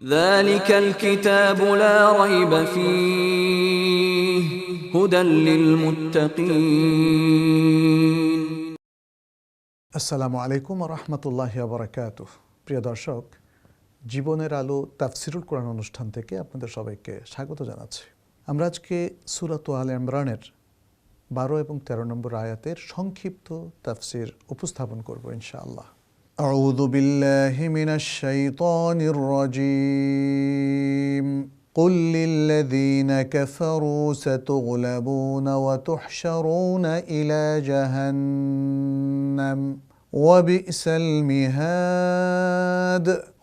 ذلك الكتاب لا ريب فيه هدى للمتقين আসসালামু আলাইকুম রহমতুল্লাহ বরাকাত প্রিয় দর্শক জীবনের আলো তাফসিরুল কোরআন অনুষ্ঠান থেকে আপনাদের সবাইকে স্বাগত জানাচ্ছি আমরা আজকে সুরাত আল ইমরানের বারো এবং তেরো নম্বর আয়াতের সংক্ষিপ্ত তাফসির উপস্থাপন করব ইনশাআল্লাহ أعوذ بالله من الشيطان الرجيم. قل للذين كفروا ستغلبون وتحشرون إلى جهنم وبئس المهاد.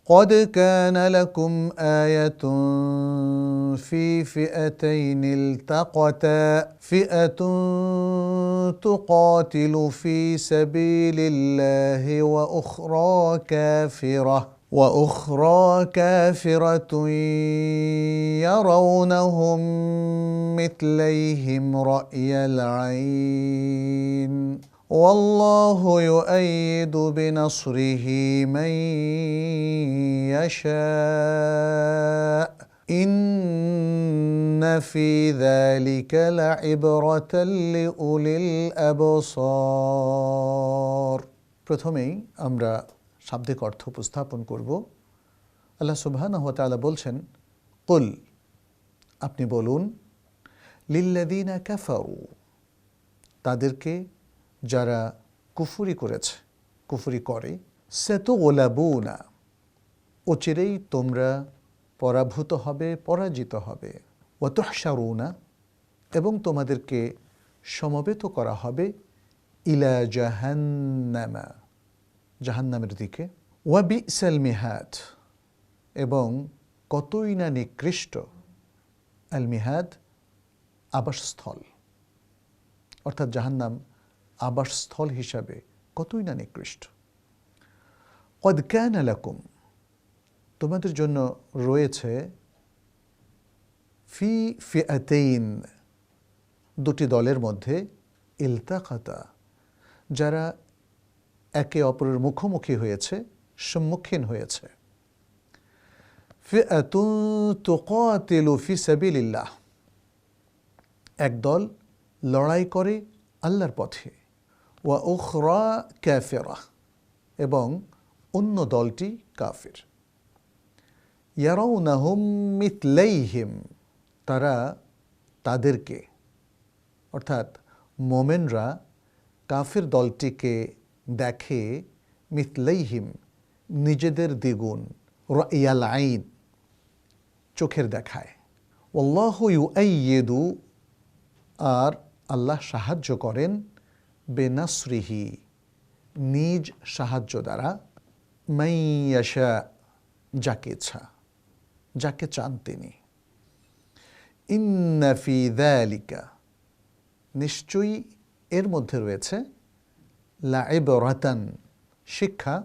قد كان لكم آية في فئتين التقتا. فئة تقاتل في سبيل الله وأخرى كافرة. وأخرى كافرة يرونهم مثليهم رأي العين. والله يؤيد بنصره من يشاء إن في ذلك لعبرة لأولي الأبصار প্রথমেই আমরা শাব্দিক অর্থ উপস্থাপন করব আল্লাহ সুবহানাহু ওয়া তাআলা বলছেন কুল আপনি বলুন লিল্লাযীনা কাফারু তাদেরকে যারা কুফুরি করেছে, কুফুরি করে। সে তো ওলাবুনা অচিরেই তোমরা পরাভূত হবে, পরাজিত হবে। ওতহসারুনা এবং তোমাদেরকে সমবেত করা হবে ইলা জাহান্নামা, জাহান্নামের দিকে। ওয়াবি মিহাদ, এবং কতই না নিকৃষ্ট আল মিহাদ আবাসস্থল, অর্থাৎ জাহান্নাম আবাসস্থল হিসাবে কতই না নিকৃষ্ট। কদ ক্যান আলাকুম তোমাদের জন্য রয়েছে ফি ফিয়াতেইন দুটি দলের মধ্যে ইলতাকাতা, যারা একে অপরের মুখোমুখি হয়েছে, সম্মুখীন হয়েছে। ফিআতুন তুকাতিলু ফি সাবিলিল্লাহ একদল লড়াই করে আল্লাহর পথে। ওয়া উখরা ক্যাফেরা এবং অন্য দলটি কাফির। ইয়ারাউনাহুম তারা তাদেরকে, অর্থাৎ মোমেনরা কাফির দলটিকে দেখে মিথলাইহিম নিজেদের দ্বিগুণ ইয়াল আইন চোখের দেখায়। ওল্লাহ ইউ আর আল্লাহ সাহায্য করেন বেনাসরিহি, নিজ সাহায্য দ্বারা মাইয়াশা যাকে ইচ্ছা, যাকে চান তিনি। ইন্নাফি দ্যালিকা নিশ্চয়ই এর মধ্যে রয়েছে লাইব রাতান শিক্ষা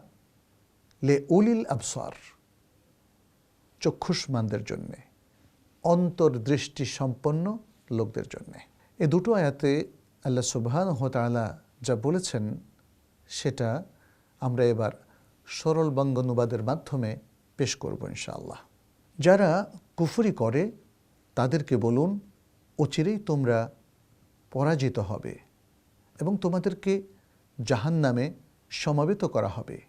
লে উলিল আবসার, চক্ষুষ্মানদের জন্যে অন্তর্দৃষ্টি সম্পন্ন লোকদের জন্যে। এ দুটো আয়াতে আল্লাহ সুবহান হতালা যা বলেছেন, সেটা আমরা এবার সরল বঙ্গানুবাদের মাধ্যমে পেশ করব ইনশাআল্লাহ। যারা কুফুরি করে, তাদেরকে বলুন, অচিরেই তোমরা পরাজিত হবে এবং তোমাদেরকে জাহান নামে সমাবেত করা হবে।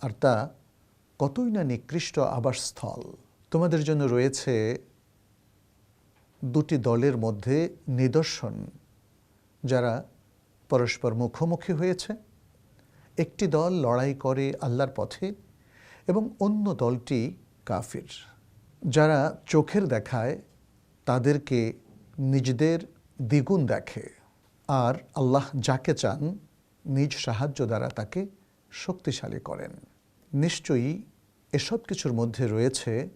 আর তা কতই না নিকৃষ্ট আবাসস্থল। তোমাদের জন্য রয়েছে দুটি দলের মধ্যে নিদর্শন। যারা পরস্পর মুখোমুখি হয়েছে, একটি দল লড়াই করে আল্লাহর পথে এবং অন্য দলটি কাফির। যারা চোখের দেখায়, তাদেরকে নিজেদের দ্বিগুণ দেখে। আর আল্লাহ যাকে চান, নিজ সাহায্য দ্বারা তাকে শক্তিশালী করেন। নিশ্চয়ই এসব কিছুর মধ্যে রয়েছে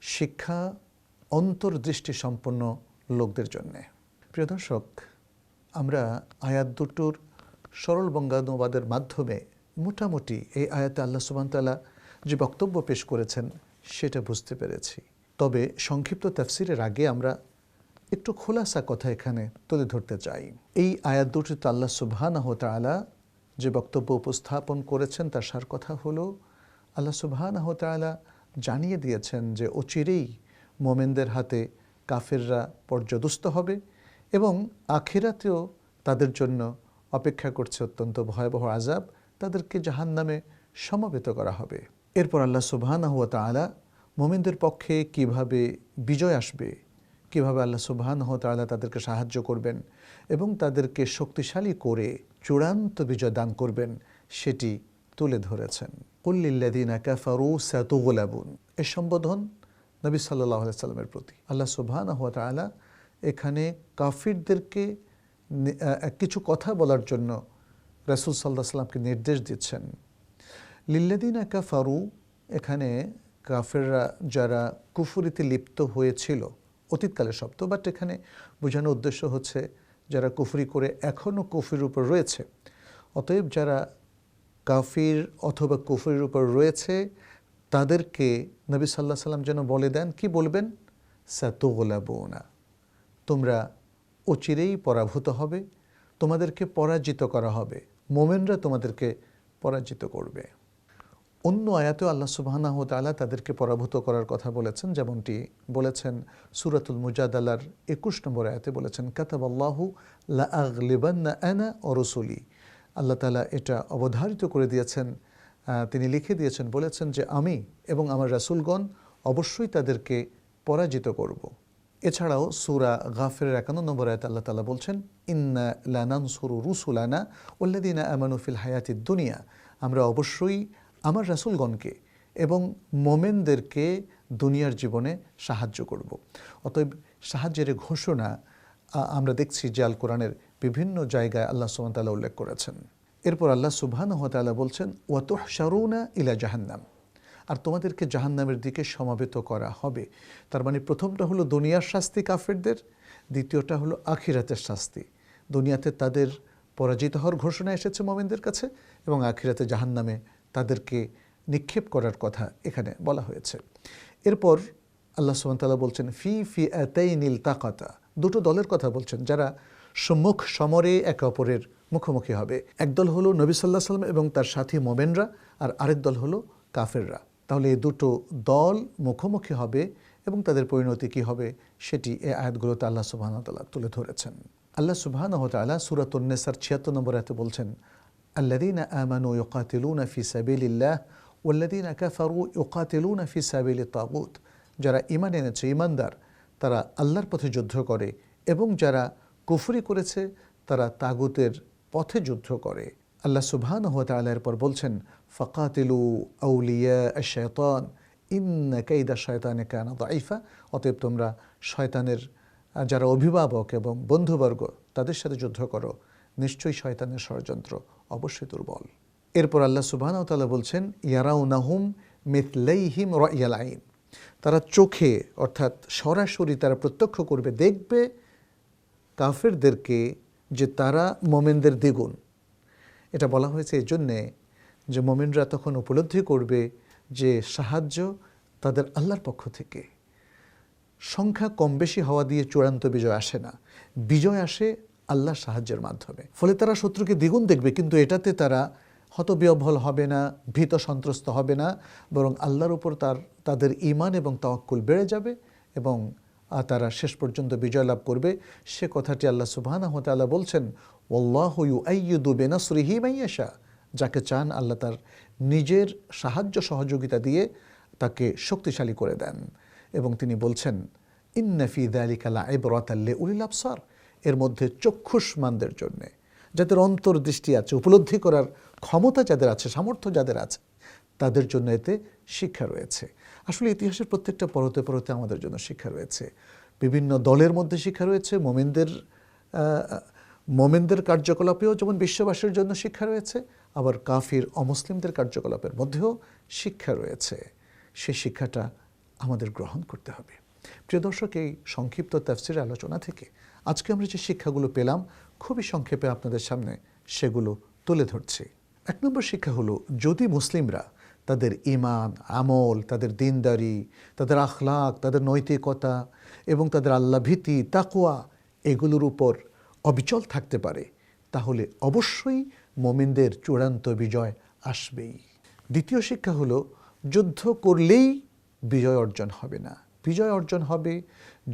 শিক্ষা অন্তর্দৃষ্টি সম্পন্ন লোকদের জন্যে। প্রিয় দর্শক আমরা আয়াত দুটোর সরল বঙ্গানুবাদের মাধ্যমে মোটামুটি এই আয়াতে আল্লাহ সুবানতাল্লাহ যে বক্তব্য পেশ করেছেন, সেটা বুঝতে পেরেছি। তবে সংক্ষিপ্ত তাফসিরের আগে আমরা একটু খোলাসা কথা এখানে তুলে ধরতে চাই। এই আয়াত দুটিতে আল্লাহ সুবহানাহ তাআলা যে বক্তব্য উপস্থাপন করেছেন, তার সার কথা হলো, আল্লাহ সুবহানাহ জানিয়ে দিয়েছেন যে অচিরেই মোমেনদের হাতে কাফেররা পর্যদস্ত হবে। এবং আখিরাতেও তাদের জন্য অপেক্ষা করছে অত্যন্ত ভয়াবহ আজাব তাদেরকে জাহান্নামে সমবেত করা হবে। এরপর আল্লাহ সুবহানাহু ওয়া তাআলা মোমিনদের পক্ষে কীভাবে বিজয় আসবে, কীভাবে আল্লাহ সুবহানাহু ওয়া তাআলা তাদেরকে সাহায্য করবেন এবং তাদেরকে শক্তিশালী করে চূড়ান্ত বিজয় দান করবেন, সেটি তুলে ধরেছেন। কুল্লিল্লাদিনা কাফারু সাতুগলাবুন। এ সম্বোধন নবী সাল্লাহ সাল্লামের প্রতি। আল্লাহ সুবহানাহু ওয়া তাআলা এখানে কাফিরদেরকে কিছু কথা বলার জন্য রাসূল সাল্লাহ সাল্লামকে নির্দেশ দিচ্ছেন। লিল্লাদিনা কাফারু, এখানে কাফেররা যারা কুফুরিতে লিপ্ত হয়েছিল, অতীতকালের শব্দ বাট এখানে বোঝানোর উদ্দেশ্য হচ্ছে যারা কুফরি করে এখনও কুফরির উপর রয়েছে। অতএব যারা কাফির অথবা কুফরির উপর রয়েছে, তাদেরকে নবী সাল্লাহ সাল্লাম যেন বলে দেন, কি বলবেন? সাতুগলাবুনা। তোমরা অচিরেই পরাভূত হবে, তোমাদেরকে পরাজিত করা হবে, মোমেনরা তোমাদেরকে পরাজিত করবে। অন্য আয়াতে আল্লাহ সুবাহানাহ তাআলা তাদেরকে পরাভূত করার কথা বলেছেন, যেমনটি বলেছেন সুরাতুল মুজাদালার একুশ নম্বর আয়াতে বলেছেন কাতাব আল্লাহু লা আগলিবান্না আনা ও রসুলি। আল্লাহ তাআলা এটা অবধারিত করে দিয়েছেন তিনি লিখে দিয়েছেন, বলেছেন যে আমি এবং আমার রাসূলগণ অবশ্যই তাদেরকে পরাজিত করব। এছাড়াও সুরা গাফের একান্ন নম্বর আয়াত আল্লাহ তালা বলছেন, ইন্না লানান সুরু রুসুলানা ওল্লাদিনা আমানুফিল হায়াতিদ দুনিয়া। আমরা অবশ্যই আমার রাসূলগণকে এবং মোমেনদেরকে দুনিয়ার জীবনে সাহায্য করব। অতএব সাহায্যের ঘোষণা আমরা দেখছি যে আল কোরআনের বিভিন্ন জায়গায় আল্লাহ সুবহান তাআলা উল্লেখ করেছেন। এরপর আল্লাহ সুবহানাহু হতালা বলছেন বলছেন ওয়াতুহশারুনা ইলা জাহান্নাম। আর তোমাদেরকে জাহান্নামের দিকে সমাবেত করা হবে। তার মানে প্রথমটা হলো দুনিয়ার শাস্তি কাফেরদের, দ্বিতীয়টা হলো আখিরাতের শাস্তি। দুনিয়াতে তাদের পরাজিত হওয়ার ঘোষণা এসেছে মোমেনদের কাছে এবং আখিরাতে জাহান্নামে তাদেরকে নিক্ষেপ করার কথা এখানে বলা হয়েছে। এরপর আল্লাহ সুবহানাহু বলছেন, ফি ফি আতাইনিল তাকাতা। দুটো দলের কথা বলছেন, যারা সম্মুখ সমরে একে অপরের মুখোমুখি হবে। একদল হলো নবী সাল্লাহ সাল্লাম এবং তার সাথী মোমেনরা, আর আরেক দল হলো কাফেররা। তাহলে এই দুটো দল মুখোমুখি হবে এবং তাদের পরিণতি কী হবে সেটি এই আয়াতগুলোতে আল্লাহ সুবাহ তাআলা তুলে ধরেছেন। আল্লাহ সুবাহ তাআলা সুরাতুন্নেসার ছিয়াত্তর নম্বর আয়াতে বলছেন আল্লাদিনা আমানু ইউকাতিলুনা ফি সাবিলিল্লাহ ওয়াল্লাদিনা কাফারু ইউকাতিলুনা ফি সাবিলি তাগুত যারা ইমান এনেছে ইমানদার তারা আল্লাহর পথে যুদ্ধ করে এবং যারা কুফরি করেছে, তারা তাগুতের পথে যুদ্ধ করে। আল্লাহ সুবহান তাআলার পর বলছেন, ফাকাতিলু আউলিয়া আশ-শায়তান ইন্না কাইদা শয়তানে কানা দাইফা অতএব তোমরা শয়তানের যারা অভিভাবক এবং বন্ধুবর্গ, তাদের সাথে যুদ্ধ করো। নিশ্চয়ই শয়তানের ষড়যন্ত্র অবশ্যই দুর্বল। এরপর আল্লাহ সুবহান তাআলা বলছেন, ইয়ারাউনাহুম মিথলাইহিম রাইয়াল আইন তারা চোখে, অর্থাৎ সরাসরি তারা প্রত্যক্ষ করবে, দেখবে কাফেরদেরকে যে তারা মোমেনদের দ্বিগুণ। এটা বলা হয়েছে এই জন্যে যে মোমেনরা তখন উপলব্ধি করবে যে সাহায্য তাদের আল্লাহর পক্ষ থেকে। সংখ্যা কম বেশি হওয়া দিয়ে চূড়ান্ত বিজয় আসে না। বিজয় আসে আল্লাহর সাহায্যের মাধ্যমে। ফলে তারা শত্রুকে দ্বিগুণ দেখবে, কিন্তু এটাতে তারা হতবিহ্বল হবে না, ভীত সন্ত্রস্ত হবে না, বরং আল্লাহর উপর তার, তাদের ইমান এবং তাওয়াক্কুল বেড়ে যাবে এবং তারা শেষ পর্যন্ত বিজয় লাভ করবে। সে কথাটি আল্লাহ তাআলা বলছেন মাইয়াশা যাকে চান আল্লাহ তার নিজের সাহায্য সহযোগিতা দিয়ে তাকে শক্তিশালী করে দেন। এবং তিনি বলছেন ইন্নাফি দালিকা লাইবরাতাল্লি উলিল আবসার। এর মধ্যে চক্ষুষ্মানদের জন্যে। যাদের অন্তর্দৃষ্টি আছে, উপলব্ধি করার ক্ষমতা যাদের আছে, সামর্থ্য যাদের আছে, তাদের জন্য এতে শিক্ষা রয়েছে। আসলে ইতিহাসের প্রত্যেকটা পরতে পরতে আমাদের জন্য শিক্ষা রয়েছে। বিভিন্ন দলের মধ্যে শিক্ষা রয়েছে, মোমেনদের মোমেনদের কার্যকলাপেও যেমন বিশ্ববাসীর জন্য শিক্ষা রয়েছে, আবার কাফির অমুসলিমদের কার্যকলাপের মধ্যেও শিক্ষা রয়েছে। সে শিক্ষাটা আমাদের গ্রহণ করতে হবে। প্রিয় দর্শক, এই সংক্ষিপ্ত তাফসির আলোচনা থেকে আজকে আমরা যে শিক্ষাগুলো পেলাম, খুবই সংক্ষেপে আপনাদের সামনে সেগুলো তুলে ধরছি। এক নম্বর শিক্ষা হলো, যদি মুসলিমরা তাদের ইমান আমল, তাদের দিনদারি, তাদের আখলাক, তাদের নৈতিকতা এবং তাদের আল্লাহ ভীতি তাকুয়া এগুলোর উপর অবিচল থাকতে পারে। তাহলে অবশ্যই মোমিনদের চূড়ান্ত বিজয় আসবেই। দ্বিতীয় শিক্ষা হলো, যুদ্ধ করলেই বিজয় অর্জন হবে না। বিজয় অর্জন হবে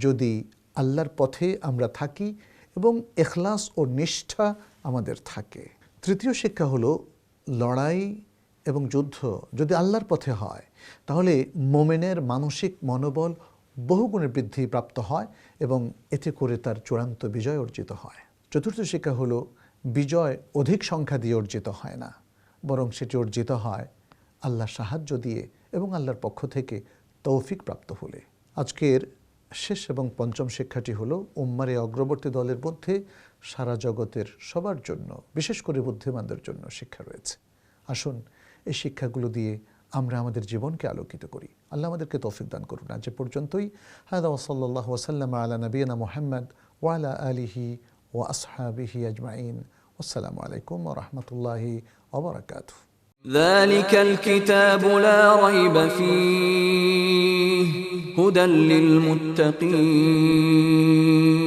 যদি আল্লাহর পথে আমরা থাকি এবং এখলাস ও নিষ্ঠা আমাদের থাকে। তৃতীয় শিক্ষা হলো, লড়াই এবং যুদ্ধ যদি আল্লাহর পথে হয়, তাহলে মোমেনের মানসিক মনোবল বহুগুণে বৃদ্ধি প্রাপ্ত হয় এবং এতে করে তার চূড়ান্ত বিজয় অর্জিত হয়। চতুর্থ শিক্ষা হলো, বিজয় অধিক সংখ্যা দিয়ে অর্জিত হয় না, বরং সেটি অর্জিত হয় আল্লাহর সাহায্য দিয়ে এবং আল্লাহর পক্ষ থেকে তৌফিক প্রাপ্ত হলে। আজকের শেষ এবং পঞ্চম শিক্ষাটি হলো, উম্মারে অগ্রবর্তী দলের মধ্যে সারা জগতের সবার জন্য, বিশেষ করে বুদ্ধিমানদের জন্য শিক্ষা রয়েছে। আসুন এই শিক্ষাগুলো দিয়ে আমরা আমাদের জীবনকে আলোকিত করি আল্লাহ আমাদেরকে তৌফিক দান করুন আজ এ পর্যন্তই হায়দা ওসল্লাহ ওসাল্লাম আলা নবীনা মোহাম্মদ ওয়ালা আলিহি ও আসহাবিহি আজমাইন আসসালামু আলাইকুম ওরহমতুল্লাহি ওবরাকাতু ذلك الكتاب لا ريب فيه هدى للمتقين